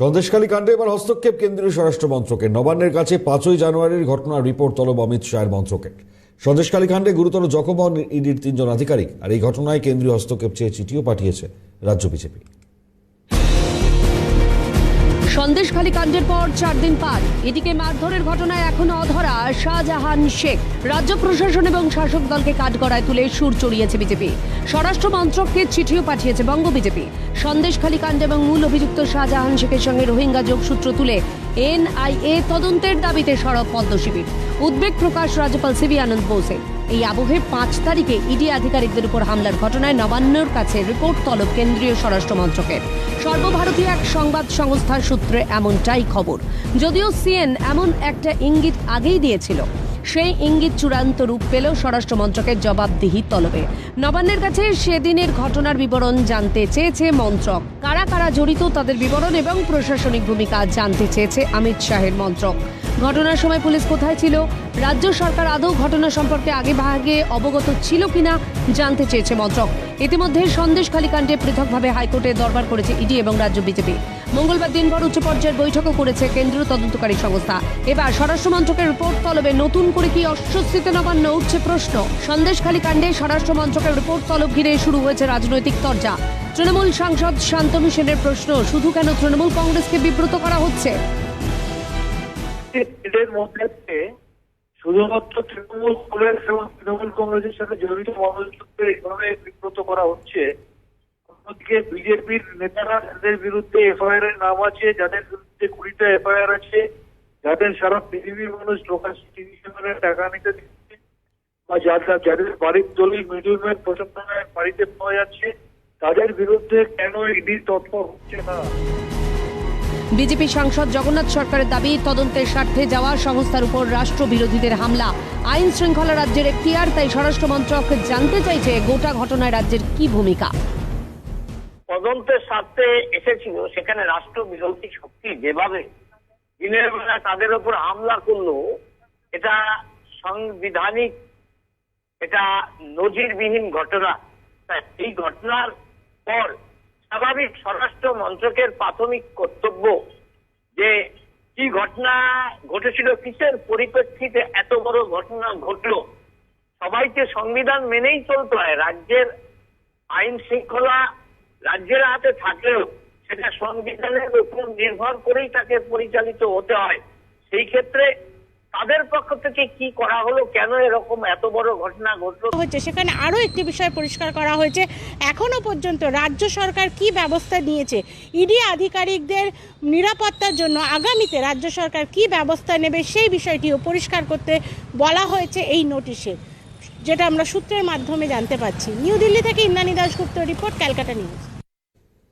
সন্দেশখালী কাণ্ডে এবার হস্তক্ষেপ কেন্দ্রীয় স্বরাষ্ট্র মন্ত্রকের। নবান্নের কাছে পাঁচই জানুয়ারির ঘটনার রিপোর্ট তলব অমিত শাহের মন্ত্রকের। সন্দেশখালী কাণ্ডে গুরুতর জখম হন ইডির তিনজন আধিকারিক। আর এই ঘটনায় কেন্দ্রীয় হস্তক্ষেপ চেয়ে চিঠিও পাঠিয়েছে রাজ্য বিজেপি। সন্দেশখালী কাণ্ডের পর চার দিন পার। এদিকে মারধরের ঘটনায় এখনও অধরা শাহজাহান শেখ। রাজ্য প্রশাসন এবং শাসক দলকে কাঠগড়ায় তুলে সুর চড়িয়েছে বিজেপি। স্বরাষ্ট্র মন্ত্রককে চিঠিও পাঠিয়েছে বঙ্গ বিজেপি। সন্দেশখালী কাণ্ড এবং মূল অভিযুক্ত শাহজাহান শেখের সঙ্গে রোহিঙ্গা যোগসূত্র তুলে এনআইএ তদন্তের দাবিতে সড়ক পদ্ম শিবির। উদ্বেগ প্রকাশ রাজ্যপাল সিবি আনন্দ বোসে এই আবহে পাঁচ তারিখে ইডি আধিকারিকদের উপর হামলার ঘটনায় নবান্নর কাছে রিপোর্ট তলব কেন্দ্রীয় স্বরাষ্ট্র মন্ত্রকের। সর্বভারতীয় এক সংবাদ সংস্থার সূত্রে এমনটাই খবর। যদিও সিএন এমন একটা ইঙ্গিত আগেই দিয়েছিল সেই ইঙ্গিত চূড়ান্ত রূপ পেল স্বরাষ্ট্র মন্ত্রকের জবাবদিহি তলবে। নবান্নের কাছে সেদিনের ঘটনার বিবরণ জানতে চেয়েছে মন্ত্রক। কারা কারা জড়িত তাদের বিবরণ এবং প্রশাসনিক ভূমিকা জানতে চেয়েছে অমিত শাহের মন্ত্রক। ঘটনার সময় পুলিশ কোথায় ছিল? রাজ্য সরকার আদৌ ঘটনা সম্পর্কে আগে ভাগে অবগত ছিল কিনা জানতে চেয়েছে মন্ত্রক। ইতিমধ্যে সন্দেশখালী কাণ্ডে পৃথকভাবে হাইকোর্টে দরবার করেছে ইডি এবং রাজ্য বিজেপি। মঙ্গলবার দিনভর উচ্চ পর্যায়ের বৈঠকও করেছে কেন্দ্রীয় তদন্তকারী সংস্থা। এবার স্বরাষ্ট্র মন্ত্রকের রিপোর্ট তলবে নতুন করে কি অস্বস্তিতে নবান্ন উঠছে প্রশ্ন। সন্দেশখালী কাণ্ডে স্বরাষ্ট্র মন্ত্রকের রিপোর্ট তলব ঘিরে শুরু হয়েছে রাজনৈতিক তরজা। তৃণমূল সাংসদ শান্তনু সেনের প্রশ্ন, শুধু কেন তৃণমূল কংগ্রেসকে বিব্রত করা হচ্ছে? শুধুমাত্র তৃণমূল কংগ্রেস এবং তৃণমূল কংগ্রেসের সাথে জড়িত মানুষদের এইভাবে বিব্রত করা হচ্ছে। অন্যদিকে বিজেপির নেতারা যাদের বিরুদ্ধে এফআইআর এর নাম আছে, যাদের বিরুদ্ধে কুড়িটা এফআইআর আছে, যাদের সারা পৃথিবীর মানুষ লোকাল টিভি চ্যানেলে টাকা নিতে দিচ্ছে বা যাদের যাদের বাড়ির দলিল মিডিয়ামের প্রশাসনের বাড়িতে পাওয়া যাচ্ছে, তাদের বিরুদ্ধে কেন ইডি তৎপর হচ্ছে না? বিজেপি সাংসদ জগন্নাথ সরকারের দাবি, তদন্তের স্বার্থে যাওয়া সংস্থার উপর রাষ্ট্রবিরোধীদের হামলা। আইন শৃঙ্খলা রাজ্যের এখতিয়ার, তাই স্বরাষ্ট্র মন্ত্রক জানতে চাইছে গোটা ঘটনায় রাজ্যের কি ভূমিকা। তদন্তের স্বার্থে এসেছিল, সেখানে রাষ্ট্র বিরোধী শক্তি যেভাবে দিনের বেলা তাদের উপর হামলা করল, এটা সাংবিধানিক, এটা নজিরবিহীন ঘটনা। এই ঘটনার পর স্বাভাবিক স্বরাষ্ট্র মন্ত্রকের প্রাথমিক কর্তব্য যে কি ঘটনা ঘটেছিল, কিসের পরিপ্রেক্ষিতে এত বড় ঘটনা ঘটলো, সবাইকে সংবিধান মেনেই চলতে হয়। রাজ্যের আইন শৃঙ্খলা রাজ্যের হাতে থাকলেও সেটা সংবিধানের উপর নির্ভর করেই তাকে পরিচালিত হতে হয়। সেই ক্ষেত্রে তাদের পক্ষ থেকে কি করা হলো, কেন এরকম এত বড় ঘটনা ঘটলো? হচ্ছে সেখানে আরও একটি বিষয় পরিষ্কার করা হয়েছে। এখনও পর্যন্ত রাজ্য সরকার কি ব্যবস্থা নিয়েছে, ইডি আধিকারিকদের নিরাপত্তার জন্য আগামীতে রাজ্য সরকার কি ব্যবস্থা নেবে, সেই বিষয়টিও পরিষ্কার করতে বলা হয়েছে এই নোটিশে, যেটা আমরা সূত্রের মাধ্যমে জানতে পাচ্ছি নিউ দিল্লি থেকে ইন্দ্রাণী দাশগুপ্ত, রিপোর্ট ক্যালকাটা নিউজ।